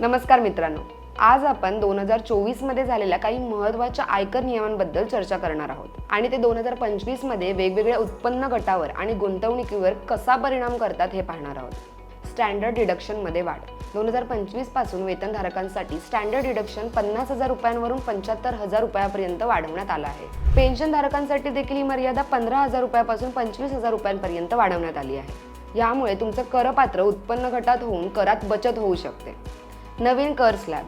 नमस्कार मित्रांनो. आज आपण दोन हजार चोवीसमध्ये झालेल्या काही महत्त्वाच्या आयकर नियमांबद्दल चर्चा करणार आहोत. आणि ते दोन हजार पंचवीसमध्ये वेगवेगळ्या उत्पन्न गटावर आणि गुंतवणुकीवर कसा परिणाम करतात हे पाहणार आहोत. स्टँडर्ड डिडक्शनमध्ये वाढ. दोन हजार पंचवीसपासून वेतनधारकांसाठी स्टँडर्ड डिडक्शन पन्नास हजार रुपयांवरून पंच्याहत्तर हजार रुपयापर्यंत वाढवण्यात आलं आहे. पेन्शन धारकांसाठी देखील ही मर्यादा पंधरा हजार रुपयापासून पंचवीस हजार रुपयांपर्यंत वाढवण्यात आली आहे. यामुळे तुमचं करपात्र उत्पन्न गटात होऊन करात बचत होऊ शकते. नवीन कर स्लॅब.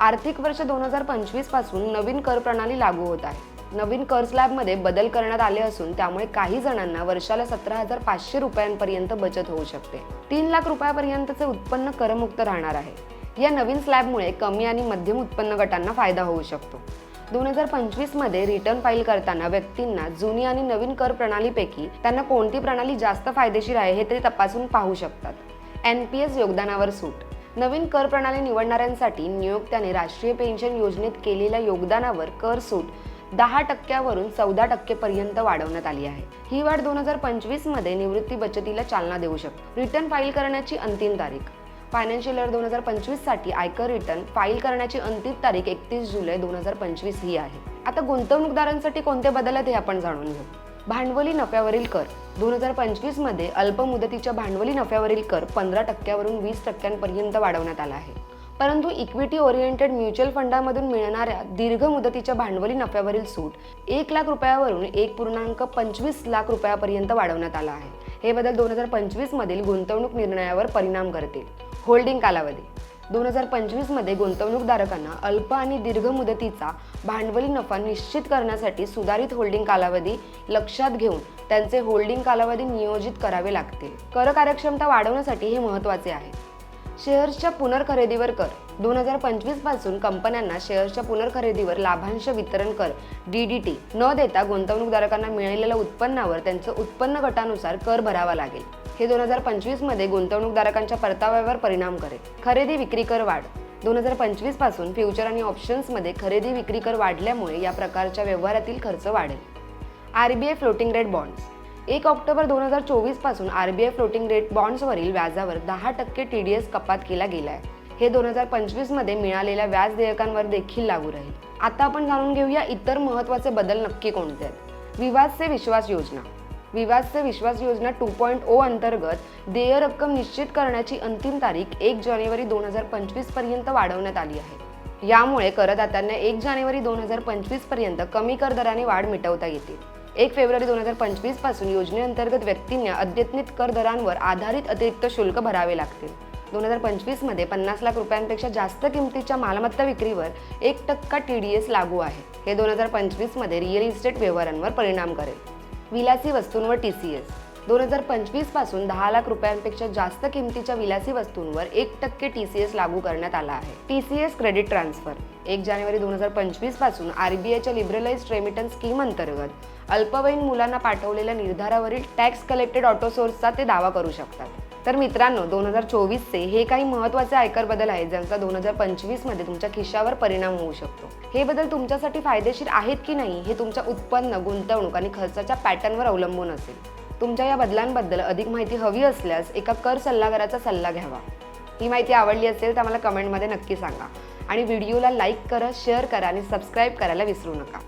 आर्थिक वर्ष दोन हजार पंचवीसपासून नवीन कर प्रणाली लागू होत आहे. नवीन कर स्लॅबमध्ये बदल करण्यात आले असून त्यामुळे काही जणांना वर्षाला सतरा हजार पाचशे रुपयांपर्यंत बचत होऊ शकते. तीन लाख रुपयापर्यंतचे उत्पन्न करमुक्त राहणार आहे. या नवीन स्लॅबमुळे कमी आणि मध्यम उत्पन्न गटांना फायदा होऊ शकतो. दोन हजार पंचवीसमध्ये रिटर्न फाईल करताना व्यक्तींना जुनी आणि नवीन कर प्रणालीपैकी त्यांना कोणती प्रणाली जास्त फायदेशीर आहे हे ते तपासून पाहू शकतात. एन पी एस योगदानावर सूट. नवीन कर प्रणाली निवडणाऱ्यांसाठी नियोक्त्याने राष्ट्रीय पेन्शन योजनेत केलेल्या योगदानावर कर सूट दहा टक्क्यावरून चौदा टक्केपर्यंत वाढवण्यात आली आहे. ही वाढ दोन हजार पंचवीसमध्ये निवृत्ती बचतीला चालना देऊ शकते. रिटर्न फाईल करण्याची अंतिम तारीख. फायनान्शियल इयर दोन हजार पंचवीससाठी आयकर रिटर्न फाईल करण्याची अंतिम तारीख एकतीस जुलै दोन हजार पंचवीस ही आहे. आता गुंतवणूकदारांसाठी कोणते बदल आहेत हे आपण जाणून घेऊ. भांडवली नफ्यावरील कर. दोन हजार पंचवीसमध्ये अल्प मुदतीच्या भांडवली नफ्यावरील कर पंधरा टक्क्यावरून वीस टक्क्यांपर्यंत वाढवण्यात आला आहे. परंतु इक्विटी ओरिएंटेड म्युच्युअल फंडामधून मिळणाऱ्या दीर्घ मुदतीच्या भांडवली नफ्यावरील सूट एक लाख रुपयावरून एक पूर्णांक पंचवीस लाख रुपयापर्यंत वाढवण्यात आला आहे. हे बदल दोन हजार पंचवीसमधील गुंतवणूक निर्णयावर परिणाम करतील. होल्डिंग कालावधी. दोन हजार पंचवीसमध्ये गुंतवणूकदारांना अल्प आणि दीर्घ मुदतीचा भांडवली नफा निश्चित करण्यासाठी सुधारित होल्डिंग कालावधी लक्षात घेऊन त्यांचे होल्डिंग कालावधी नियोजित करावे लागतील. कर कार्यक्षमता वाढवण्यासाठी हे महत्त्वाचे आहे. शेअर्सच्या पुनर्खरेदीवर कर. दोन हजार पंचवीसपासून कंपन्यांना शेअर्सच्या पुनर्खरेदीवर लाभांश वितरण कर डी डी टी. न देता गुंतवणूकदारांना मिळालेल्या उत्पन्नावर त्यांचं उत्पन्न गटानुसार कर भरावा लागेल. हे दोन हजार पंचवीसमध्ये गुंतवणूकदारांच्या परताव्यावर परिणाम करेल. खरेदी विक्री कर वाढ. दोन हजार पंचवीसपासून फ्युचर आणि ऑप्शन्समध्ये खरेदी विक्री कर वाढल्यामुळे या प्रकारच्या व्यवहारातील खर्च वाढेल. R B I floating rate bonds. एक ऑक्टोबर दोन हजार चोवीसपासून आय फ्लोटिंग रेट बॉन्ड्सवरील व्याजावर दहा टक्के टी डी एस कपात केला गेला आहे हे दोन हजार पंचवीसमध्ये मिळालेल्या व्याज देयकांवर देखील लागू राहील. आता आपण जाणून घेऊया इतर महत्त्वाचे बदल नक्की कोणते आहेत. विवाद से विश्वास योजना. विवाद से विश्वास योजना टू पॉईंट ओ अंतर्गत देय रक्कम निश्चित करण्याची अंतिम तारीख एक जानेवारी दोन हजार पंचवीसपर्यंत वाढवण्यात आली आहे. यामुळे करदात्यांना एक जानेवारी दोन हजार पंचवीसपर्यंत कमी कर दराने वाढ मिटवता येते. एक फेब्रुवारी दोन हजार पंचवीसपासून योजनेअंतर्गत व्यक्तींना अद्यतनित कर दरांवर आधारित अतिरिक्त शुल्क भरावे लागतील. दोन हजार पंचवीसमध्ये पन्नास लाख रुपयांपेक्षा जास्त किमतीच्या मालमत्ता विक्रीवर एक टक्का टी डी एस लागू आहे. हे दोन हजार पंचवीसमध्ये रिअल इस्टेट व्यवहारांवर परिणाम करेल. विलासी वस्तूंवर टी सी एस दोन हजार पंचवीसपासून दहा लाख रुपयांपेक्षा जास्त किमतीच्या विलासी वस्तूंवर एक टक्के टी सी एस लागू करण्यात आला आहे. T C S credit transfer एक जानेवारी दोन हजार पंचवीसपासून आरबीआयच्या लिबरलाइज रेमिटन्स स्कीम अंतर्गत अल्पवयीन मुलांना पाठवलेल्या निर्धारावरील टॅक्स कलेक्टेड ऑटोसोर्सचा ते दावा करू शकतात. तर मित्रांनो दोन हजार चोवीसचे हे काही महत्त्वाचे आयकर बदल आहेत ज्यांचा दोन हजार पंचवीसमध्ये तुमच्या खिशावर परिणाम होऊ शकतो. हे बदल तुमच्यासाठी फायदेशीर आहेत की नाही हे तुमच्या उत्पन्न गुंतवणूक आणि खर्चाच्या पॅटर्नवर अवलंबून असेल. तुमच्या या बदलांबद्दल अधिक माहिती हवी असल्यास एका कर सल्लागाराचा सल्ला घ्यावा. ही माहिती आवडली असेल तर मला कमेंटमध्ये नक्की सांगा. आणि व्हिडिओला लाईक करा शेअर करा आणि सबस्क्राईब करायला विसरू नका.